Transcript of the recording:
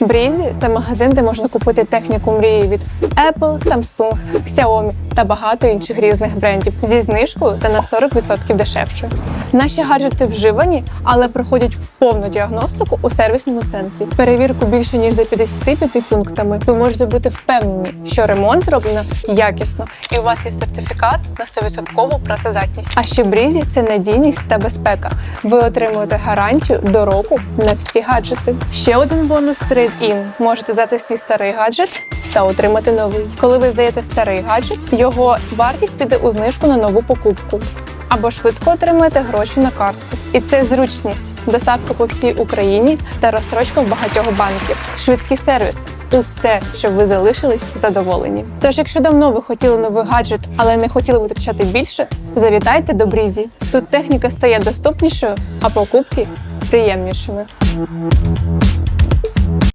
Брізі це магазин, де можна купити техніку мрії від Apple, Samsung, Xiaomi та багато інших різних брендів зі знижкою та на 40% дешевше. Наші гаджети вживані, але проходять повну діагностику у сервісному центрі. Перевірку більше ніж за 55 пунктами. Ви можете бути впевнені, що ремонт зроблено якісно, і у вас є сертифікат на 100% працездатність. А ще Брізі це надійність та безпека. Ви отримуєте гарантію до року на всі гаджети. Ще один бонус Trade-in. Можете здати свій старий гаджет та отримати новий. Коли ви здаєте старий гаджет, його вартість піде у знижку на нову покупку. Або швидко отримаєте гроші на картку. І це зручність, доставка по всій Україні та розстрочка в багатьох банків, швидкий сервіс. Усе, щоб ви залишились задоволені. Тож, якщо давно ви хотіли новий гаджет, але не хотіли витрачати більше, завітайте до Брізі. Тут техніка стає доступнішою, а покупки приємнішими.